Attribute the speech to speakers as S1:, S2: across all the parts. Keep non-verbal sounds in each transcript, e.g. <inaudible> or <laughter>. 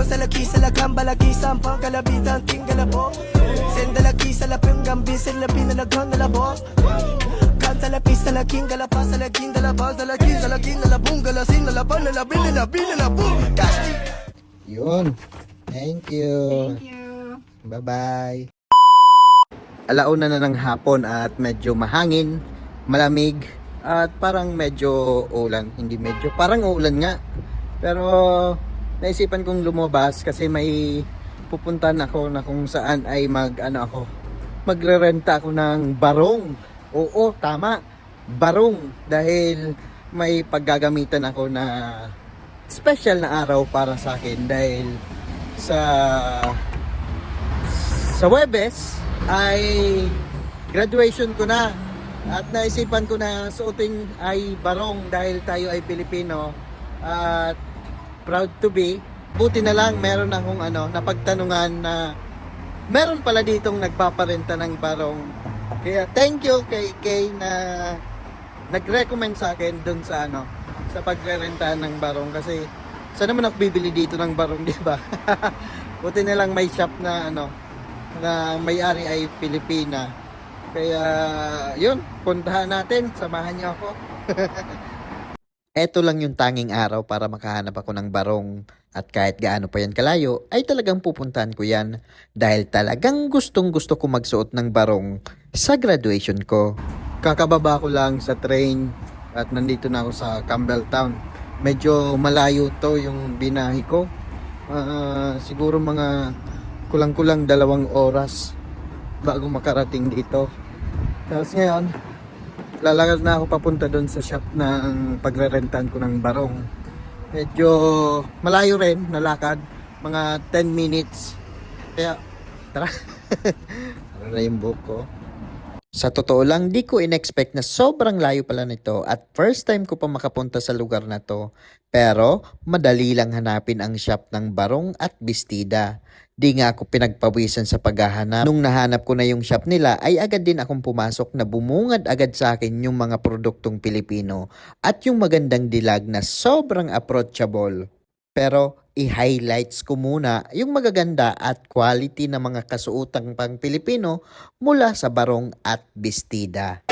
S1: ko sa lagi sa lagang balagi Sampang kalabitan tinggalabo Sendalagi sa lapim gambi Silabi na naghang nalabo Kanta lapi sa laging galapa Sa laging dalaba Sa laging sa laging nalabong Galasin nalaban nalabin nalabi nalabong Gosh
S2: Yun. Thank you.
S3: Thank you.
S2: Bye-bye. Alauna na ng hapon at medyo mahangin, malamig, at parang medyo ulan. Hindi medyo, parang ulan nga. Pero naisipan kong lumabas kasi may pupuntahan ako na kung saan ay mag, ano ako, magrerenta ako ng barong. Oo, tama. Barong. Dahil may paggagamitan ako na special na araw para sa akin dahil sa sa Webes ay graduation ko na at naisipan ko na suotin ay barong dahil tayo ay Pilipino at proud to be. Buti na lang meron akong ano napagtanungan na meron pala ditong nagpaparenta ng barong. Kaya thank you kay Kay na nag-recommend sa akin dun sa ano sa pagrerenta ng barong. Kasi saan naman ako bibili dito ng barong <laughs> di ba? Buti na lang may shop na ano na may-ari ay Pilipina. Kaya yun puntahan natin. Samahan niyo ako <laughs> Eto lang yung tanging araw para makahanap ako ng barong at kahit gaano pa yan kalayo ay talagang pupuntahan ko yan dahil talagang gustong gusto ko magsuot ng barong sa graduation ko. Kakababa ko lang sa train at nandito na ako sa Campbelltown. Medyo malayo to yung binahi ko. Ah, siguro mga kulang-kulang dalawang oras bago makarating dito. Tapos ngayon, lalakad na ako papunta doon sa shop ng pagre-rentan ko ng barong. Medyo malayo rin nalakad, mga 10 minutes. Kaya, tara. <laughs> Ano na yung buhok ko? Sa totoo lang, di ko in-expect na sobrang layo pala nito at first time ko pa makapunta sa lugar na to. Pero, madali lang hanapin ang shop ng barong at bestida. Di nga ako pinagpawisan sa paghahanap. Nung nahanap ko na yung shop nila, ay agad din akong pumasok na bumungad agad sa akin yung mga produktong Pilipino at yung magandang dilag na sobrang approachable. Pero i-highlights ko muna yung magaganda at quality ng mga kasuotang pang Pilipino mula sa barong at bestida.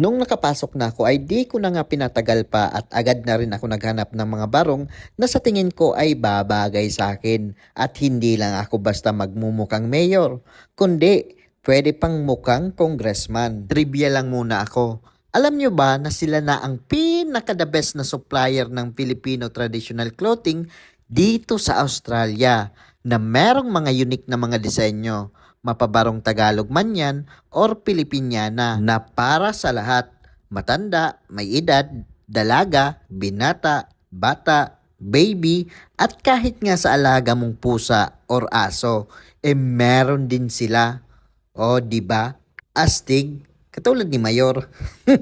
S2: Nung nakapasok na ako ay di ko na nga pinatagal pa at agad na rin ako naghanap ng mga barong na sa tingin ko ay babagay sa akin at hindi lang ako basta magmumukhang mayor, kundi pwede pang mukhang congressman. Trivia lang muna ako. Alam nyo ba na sila na ang pinaka-the best na supplier ng Filipino traditional clothing dito sa Australia na merong mga unique na mga disenyo mapabarong Tagalog man yan or Pilipinyana na para sa lahat. Matanda, may edad, dalaga, binata, bata, baby, at kahit nga sa alaga mong pusa or aso, eh meron din sila. O, di ba? Astig, katulad ni Mayor.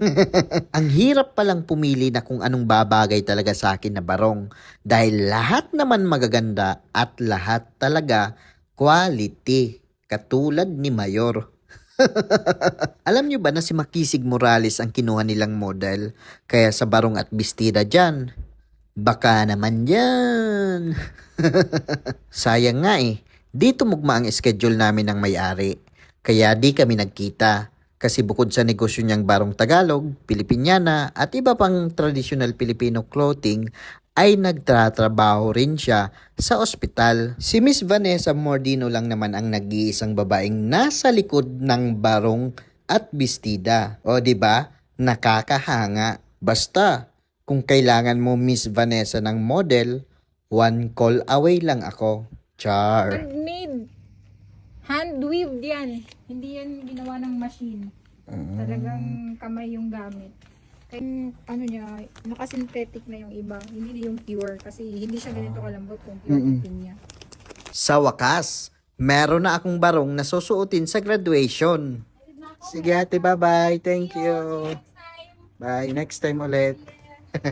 S2: <laughs> Ang hirap palang pumili na kung anong babagay talaga sa akin na barong dahil lahat naman magaganda at lahat talaga quality katulad ni Mayor. <laughs> Alam nyo ba na si Makisig Morales ang kinuha nilang model kaya sa barong at bestida dyan? Baka naman yan. <laughs> Sayang nga eh. Dito mugma ang schedule namin ng may-ari. Kaya di kami nagkita. Kasi bukod sa negosyo niyang barong Tagalog, Pilipinyana at iba pang traditional Filipino clothing ay nagtatrabaho rin siya sa ospital. Si Miss Vanessa Mordino lang naman ang nag-iisang babaeng nasa likod ng barong at bestida. O ba? Nakakahanga. Basta, kung kailangan mo Miss Vanessa ng model, one call away lang ako. Char.
S3: Need
S1: Hand weaved yan. Hindi yan ginawa ng machine. Talagang kamay yung gamit. Kaya ano niya, naka-synthetic na yung iba. Hindi yung pure kasi hindi siya ganito kalambot kung pure mm niya.
S4: Sa wakas, meron na akong barong na susuotin sa graduation. Sige ate, bye-bye. Thank you. Bye. Next time ulit. <laughs>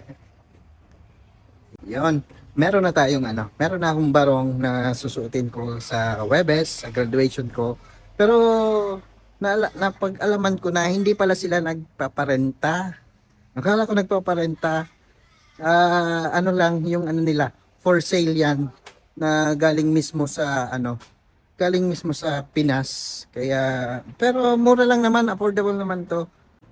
S4: Yon. Meron na tayong ano, meron na akong barong na susuotin ko sa Webes, sa graduation ko. Pero na, napag-alaman ko na hindi pala sila nagpaparenta. Akala ko nagpaparenta. Ah, ano lang yung ano nila, for sale yan na galing mismo sa ano, galing mismo sa Pinas. Kaya pero mura lang naman, affordable naman 'to.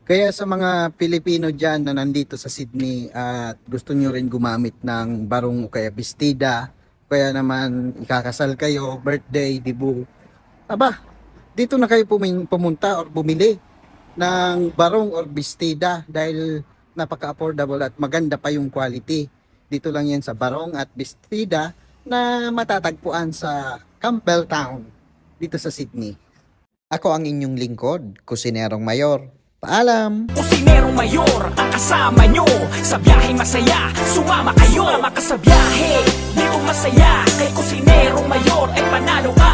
S4: Kaya sa mga Pilipino dyan na nandito sa Sydney at gusto nyo rin gumamit ng barong o kaya bestida, kaya naman ikakasal kayo, birthday, dibu, aba, dito na kayo pumunta or bumili ng barong or bestida dahil napaka-affordable at maganda pa yung quality. Dito lang yan sa barong at bestida na matatagpuan sa Campbelltown dito sa Sydney. Ako ang inyong lingkod, Kusinerong Mayor. Paalam!
S5: Kusinerong mayor ang kasama nyo. Sa biyahe masaya, sumama kayo. Sumama ka sa biyahe, di masaya. Kay kusinerong mayor ay panalo ka